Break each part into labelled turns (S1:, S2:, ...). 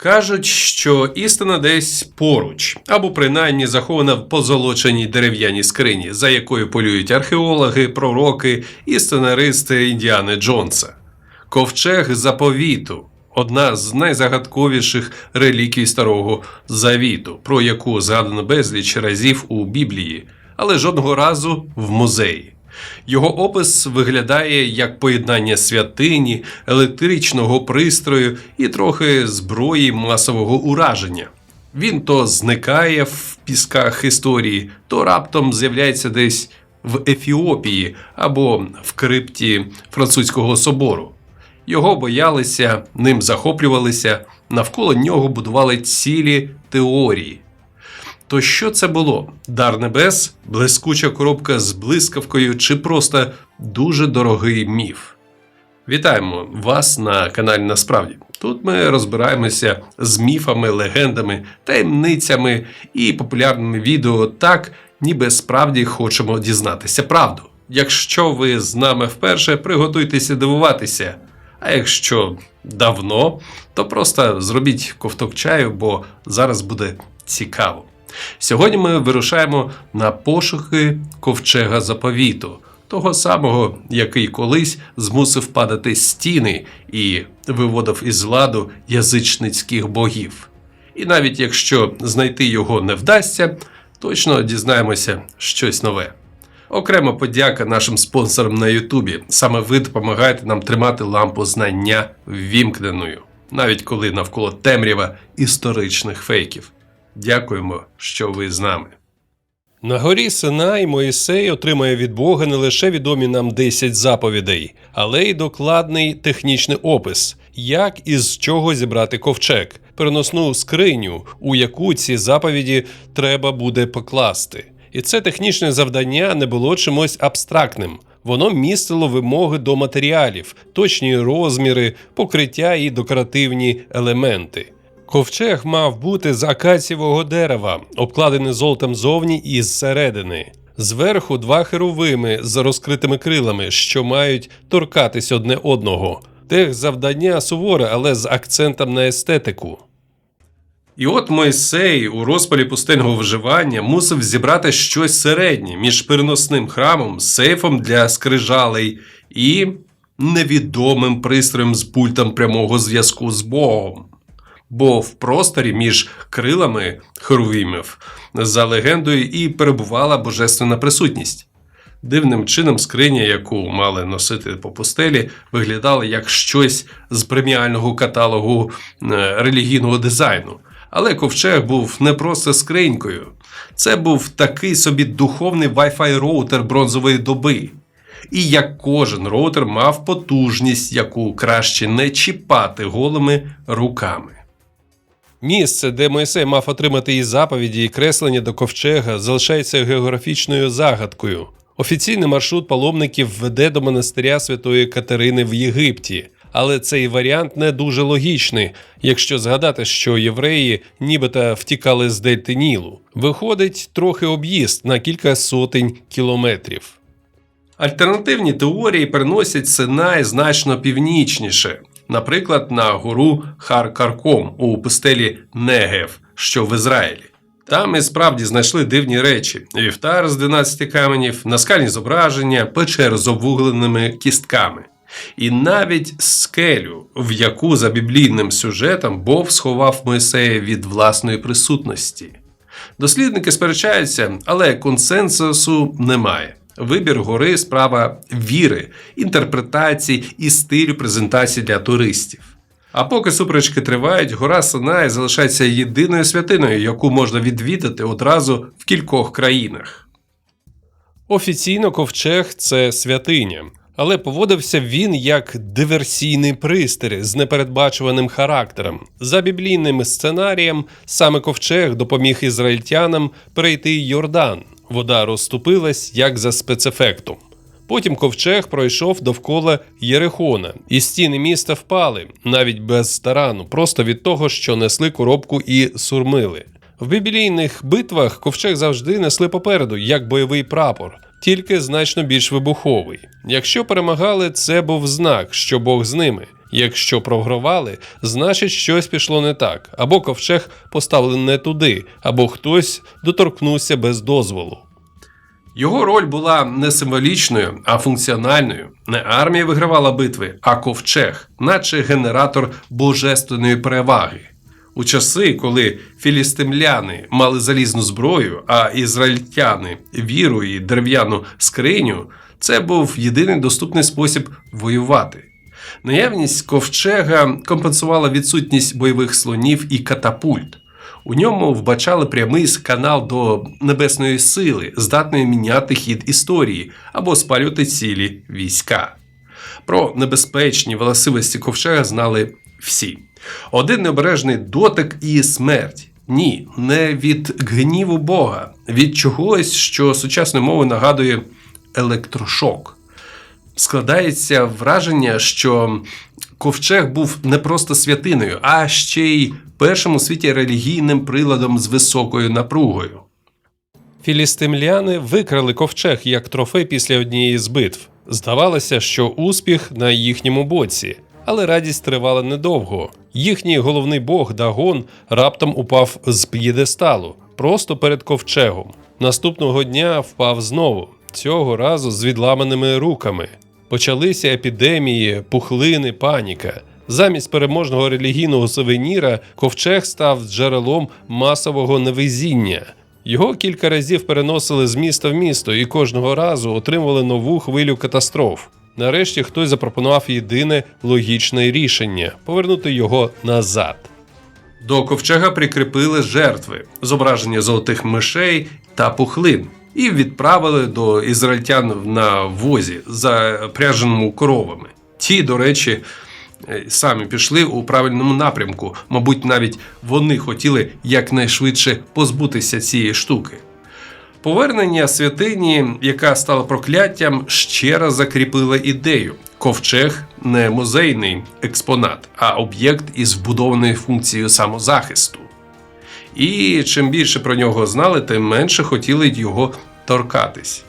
S1: Кажуть, що істина десь поруч, або принаймні захована в позолоченій дерев'яній скрині, за якою полюють археологи, пророки і сценаристи Індіани Джонса. Ковчег заповіту одна з найзагадковіших реліквій Старого Завіту, про яку згадано безліч разів у Біблії, але жодного разу в музеї. Його опис виглядає як поєднання святині, електричного пристрою і трохи зброї масового ураження. Він то зникає в пісках історії, то раптом з'являється десь в Ефіопії або в крипті французького собору. Його боялися, ним захоплювалися, навколо нього будували цілі теорії. То що це було? Дар небес, блискуча коробка з блискавкою чи просто дуже дорогий міф? Вітаємо вас на каналі Насправді. Тут ми розбираємося з міфами, легендами, таємницями і популярними відео так, ніби справді хочемо дізнатися правду. Якщо ви з нами вперше, приготуйтеся дивуватися. А якщо давно, то просто зробіть ковток чаю, бо зараз буде цікаво. Сьогодні ми вирушаємо на пошуки ковчега заповіту, того самого, який колись змусив падати стіни і виводив із ладу язичницьких богів. І навіть якщо знайти його не вдасться, точно дізнаємося щось нове. Окрема подяка нашим спонсорам на Ютубі. Саме ви допомагаєте нам тримати лампу знання ввімкненою, навіть коли навколо темрява історичних фейків. Дякуємо, що ви з нами. На горі Синай Моїсей отримає від Бога не лише відомі нам 10 заповідей, але й докладний технічний опис, як і з чого зібрати ковчег, переносну скриню, у яку ці заповіді треба буде покласти. І це технічне завдання не було чимось абстрактним. Воно містило вимоги до матеріалів, точні розміри, покриття і декоративні елементи. Ковчег мав бути з акацієвого дерева, обкладений золотом зовні і зсередини. Зверху два херовими з розкритими крилами, що мають торкатись одне одного. Тех завдання суворе, але з акцентом на естетику. І от Мойсей у розпалі пустельного виживання мусив зібрати щось середнє між переносним храмом, сейфом для скрижалей і невідомим пристроєм з пультом прямого зв'язку з Богом. Бо в просторі між крилами херувімів за легендою і перебувала божественна присутність. Дивним чином скриня, яку мали носити по пустелі, виглядала як щось з преміального каталогу е, релігійного дизайну. Але ковчег був не просто скринькою. Це був такий собі духовний Wi-Fi роутер бронзової доби. І як кожен роутер мав потужність, яку краще не чіпати голими руками. Місце, де Мойсей мав отримати і заповіді, і креслення до ковчега, залишається географічною загадкою. Офіційний маршрут паломників веде до монастиря Святої Катерини в Єгипті. Але цей варіант не дуже логічний, якщо згадати, що євреї нібито втікали з дельти Нілу. Виходить трохи об'їзд на кілька сотень кілометрів. Альтернативні теорії переносять Синай значно північніше, наприклад, на гору Хар-Карком у пустелі Негев, що в Ізраїлі. Там і справді знайшли дивні речі: вівтар з 12 каменів, наскальні зображення, печер з обвугленими кістками. І навіть скелю, в яку за біблійним сюжетом Бог сховав Мойсея від власної присутності. Дослідники сперечаються, але консенсусу немає. Вибір гори справа віри, інтерпретацій і стилю презентації для туристів. А поки суперечки тривають, гора Синай залишається єдиною святиною, яку можна відвідати одразу в кількох країнах. Офіційно ковчег це святиня, але поводився він як диверсійний пристрій з непередбачуваним характером. За біблійним сценарієм, саме ковчег допоміг ізраїльтянам перейти Йордан. Вода розступилась як за спецефектом. Потім ковчег пройшов довкола Єрихона, і стіни міста впали навіть без старану, просто від того, що несли коробку і сурмили. В біблійних битвах ковчег завжди несли попереду, як бойовий прапор, тільки значно більш вибуховий. Якщо перемагали, це був знак, що Бог з ними. Якщо програвали, значить щось пішло не так, або ковчег поставили не туди, або хтось доторкнувся без дозволу. Його роль була не символічною, а функціональною. Не армія вигравала битви, а ковчег, наче генератор божественної переваги. У часи, коли філістимляни мали залізну зброю, а ізраїльтяни віру і дерев'яну скриню, це був єдиний доступний спосіб воювати. Наявність ковчега компенсувала відсутність бойових слонів і катапульт. У ньому вбачали прямий канал до небесної сили, здатної міняти хід історії або спалювати цілі війська. Про небезпечні властивості ковчега знали всі. Один необережний дотик і смерть. Ні, не від гніву Бога, від чогось, що сучасною мовою нагадує електрошок. Складається враження, що ковчег був не просто святиною, а ще й першим у світі релігійним приладом з високою напругою. Філістимляни викрали ковчег як трофей після однієї з битв. Здавалося, що успіх на їхньому боці, але радість тривала недовго. Їхній головний бог Дагон раптом упав з п'єдесталу просто перед ковчегом. Наступного дня впав знову, цього разу з відламаними руками. Почалися епідемії, пухлини, паніка. Замість переможного релігійного сувеніра ковчег став джерелом масового невезіння. Його кілька разів переносили з міста в місто і кожного разу отримували нову хвилю катастроф. Нарешті хтось запропонував єдине логічне рішення повернути його назад. До ковчега прикріпили жертви, зображення золотих мишей та пухлин, і відправили до ізраїльтян на возі, запряженому коровами. Ті, до речі, е, самі пішли у правильному напрямку. Мабуть, навіть вони хотіли якнайшвидше позбутися цієї штуки. Повернення святині, яка стала прокляттям, ще раз закріпила ідею: ковчег не музейний експонат, а об'єкт із вбудованою функцією самозахисту. І чим більше про нього знали, тим менше хотіли його торкатись.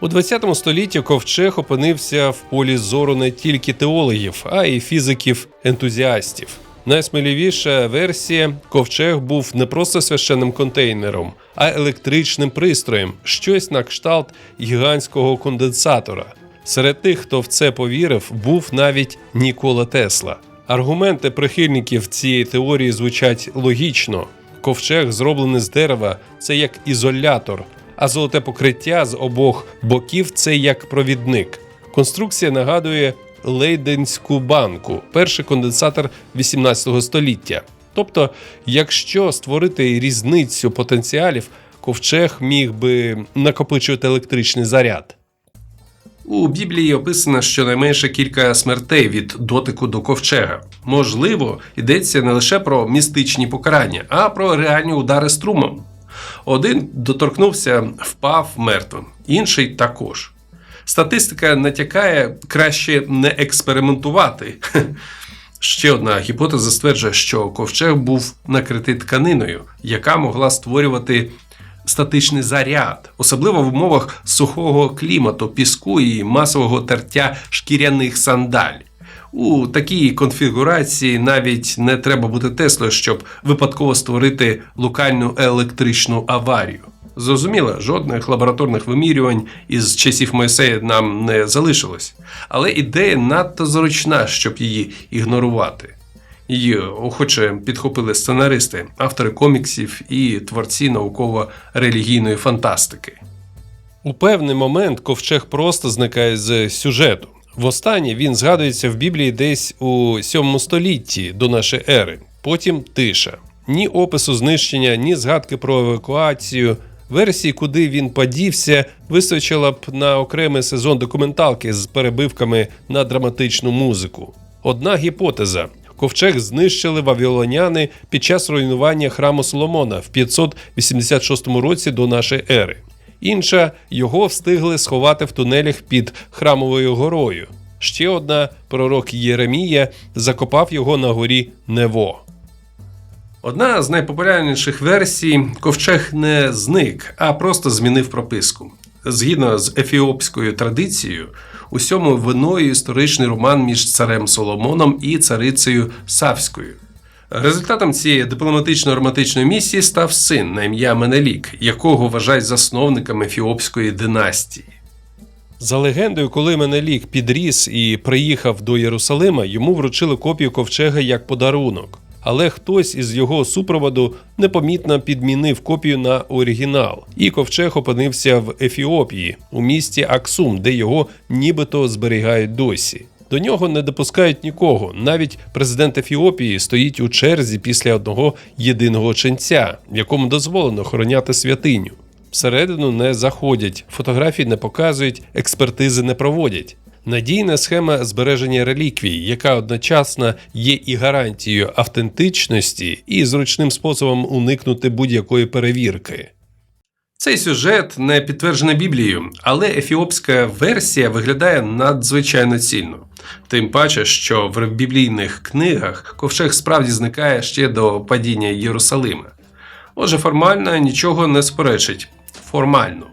S1: У 20 столітті ковчег опинився в полі зору не тільки теологів, а й фізиків-ентузіастів. Найсміливіша версія ковчег був не просто священним контейнером, а електричним пристроєм, щось на кшталт гігантського конденсатора. Серед тих, хто в це повірив, був навіть Нікола Тесла. Аргументи прихильників цієї теорії звучать логічно. Ковчег, зроблений з дерева, це як ізолятор, а золоте покриття з обох боків це як провідник. Конструкція нагадує Лейденську банку, перший конденсатор 18 століття. Тобто, якщо створити різницю потенціалів, ковчег міг би накопичувати електричний заряд. У Біблії описано щонайменше кілька смертей від дотику до ковчега. Можливо, йдеться не лише про містичні покарання, а про реальні удари струмом. Один доторкнувся, впав мертвим, інший також. Статистика натякає краще не експериментувати. Ще одна гіпотеза стверджує, що ковчег був накритий тканиною, яка могла створювати статичний заряд, особливо в умовах сухого клімату, піску і масового тертя шкіряних сандаль. У такій конфігурації навіть не треба бути Теслою, щоб випадково створити локальну електричну аварію. Зрозуміло, жодних лабораторних вимірювань із часів Моїсея нам не залишилось, але ідея надто зручна, щоб її ігнорувати. Її охоче підхопили сценаристи, автори коміксів і творці науково-релігійної фантастики. У певний момент ковчег просто зникає з сюжету. Востаннє він згадується в Біблії десь у 7 столітті до нашої ери. Потім тиша. Ні опису знищення, ні згадки про евакуацію. Версії, куди він подівся, вистачило б на окремий сезон документалки з перебивками на драматичну музику. Одна гіпотеза: ковчег знищили вавілоняни під час руйнування храму Соломона в 586 році до нашої ери. Інша його встигли сховати в тунелях під храмовою горою. Ще одна пророк Єремія закопав його на горі Нево. Одна з найпопулярніших версій ковчег не зник, а просто змінив прописку. Згідно з ефіопською традицією, Усьому виною історичний роман між царем Соломоном і царицею Савською. Результатом цієї дипломатично-романтичної місії став син на ім'я Менелік, якого вважають засновником ефіопської династії. За легендою, коли Менелік підріс і приїхав до Єрусалима, йому вручили копію ковчега як подарунок. Але хтось із його супроводу непомітно підмінив копію на оригінал, і ковчег опинився в Ефіопії у місті Аксум, де його нібито зберігають досі. До нього не допускають нікого. Навіть президент Ефіопії стоїть у черзі після одного єдиного ченця, якому дозволено охороняти святиню. Всередину не заходять, фотографії не показують, експертизи не проводять. Надійна схема збереження реліквій, яка одночасно є і гарантією автентичності, і зручним способом уникнути будь-якої перевірки. Цей сюжет не підтверджений Біблією, але ефіопська версія виглядає надзвичайно цільно. Тим паче, що в біблійних книгах ковчег справді зникає ще до падіння Єрусалима. Отже, формально нічого не сперечить. Формально.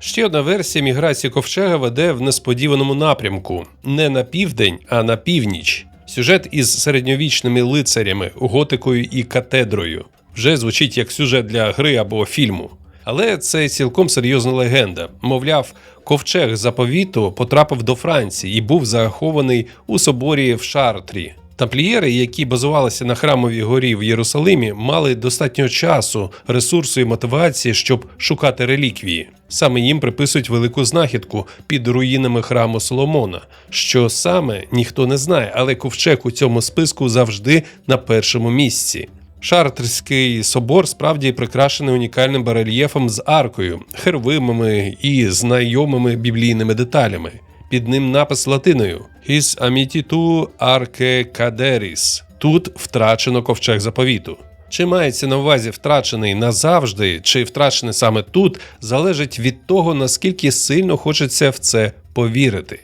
S1: Ще одна версія міграції ковчега веде в несподіваному напрямку не на південь, а на північ. Сюжет із середньовічними лицарями, готикою і катедрою вже звучить як сюжет для гри або фільму. Але це цілком серйозна легенда. Мовляв, ковчег заповіту потрапив до Франції і був захований у соборі в Шартрі. Тамплієри, які базувалися на храмовій горі в Єрусалимі, мали достатньо часу, ресурсу і мотивації, щоб шукати реліквії. Саме їм приписують велику знахідку під руїнами храму Соломона, що саме ніхто не знає, але ковчег у цьому списку завжди на першому місці. Шартрський собор справді прикрашений унікальним барельєфом з аркою, хервимами і знайомими біблійними деталями. Під ним напис латиною His amititu arche caderis. Тут втрачено ковчег заповіту. Чи мається на увазі втрачений назавжди, чи втрачений саме тут, залежить від того, наскільки сильно хочеться в це повірити.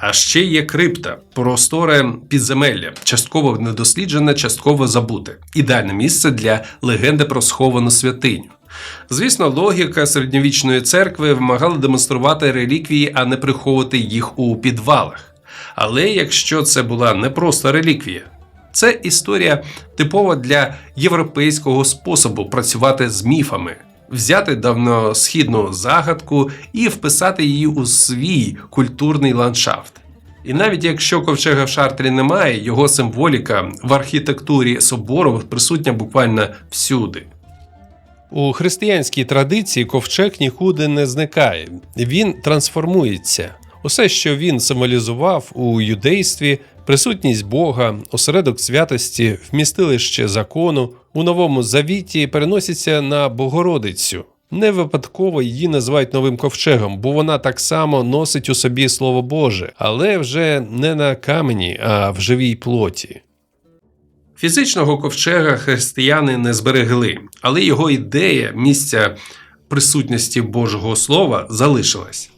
S1: А ще є крипта, просторе підземелля, частково недосліджене, частково забуте. Ідеальне місце для легенди про сховану святиню. Звісно, логіка середньовічної церкви вимагала демонструвати реліквії, а не приховувати їх у підвалах. Але якщо це була не просто реліквія, це історія типова для європейського способу працювати з міфами, взяти давносхідну загадку і вписати її у свій культурний ландшафт. І навіть якщо ковчега в шартрі немає, його символіка в архітектурі собору присутня буквально всюди. У християнській традиції ковчег нікуди не зникає, він трансформується. Усе, що він символізував у юдействі, присутність Бога, осередок святості, вмістилище закону, у новому завіті переноситься на Богородицю. Не випадково її називають новим ковчегом, бо вона так само носить у собі Слово Боже, але вже не на камені, а в живій плоті. Фізичного ковчега християни не зберегли, але його ідея місця присутності Божого Слова залишилась.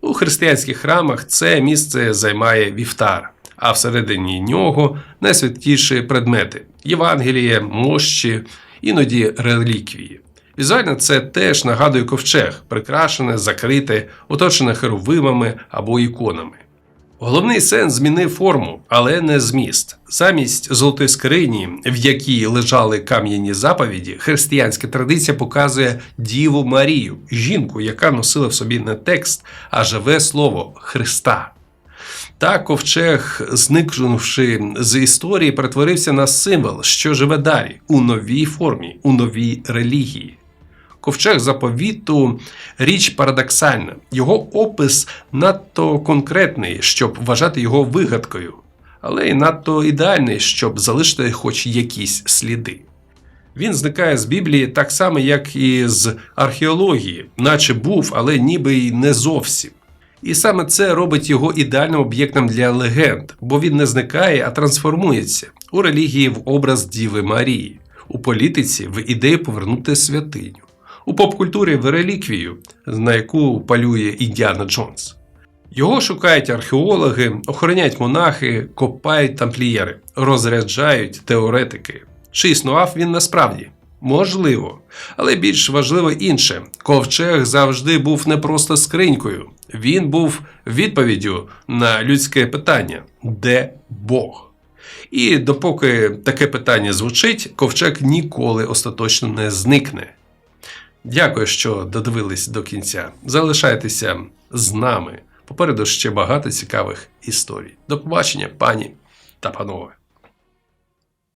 S1: У християнських храмах це місце займає вівтар, а всередині нього найсвятіші предмети Євангеліє, мощі, іноді реліквії. Візуально це теж нагадує ковчег, прикрашене, закрите, оточене херовимами або іконами. Головний сенс змінив форму, але не зміст. Замість золотої скрині, в якій лежали кам'яні заповіді, християнська традиція показує Діву Марію, жінку, яка носила в собі не текст, а живе слово Христа. Так ковчег, зникнувши з історії, перетворився на символ, що живе далі у новій формі, у новій релігії. Ковчег заповіту річ парадоксальна. Його опис надто конкретний, щоб вважати його вигадкою, але й надто ідеальний, щоб залишити хоч якісь сліди. Він зникає з Біблії так само, як і з археології, наче був, але ніби й не зовсім. І саме це робить його ідеальним об'єктом для легенд, бо він не зникає, а трансформується у релігії в образ Діви Марії, у політиці в ідею повернути святиню у поп-культурі в реліквію, на яку палює Індіана Джонс. Його шукають археологи, охороняють монахи, копають тамплієри, розряджають теоретики. Чи існував він насправді? Можливо. Але більш важливо інше: ковчег завжди був не просто скринькою, він був відповіддю на людське питання: де Бог? І допоки таке питання звучить, ковчег ніколи остаточно не зникне. Дякую, що додивились до кінця. Залишайтеся з нами. Попереду ще багато цікавих історій. До побачення, пані та панове.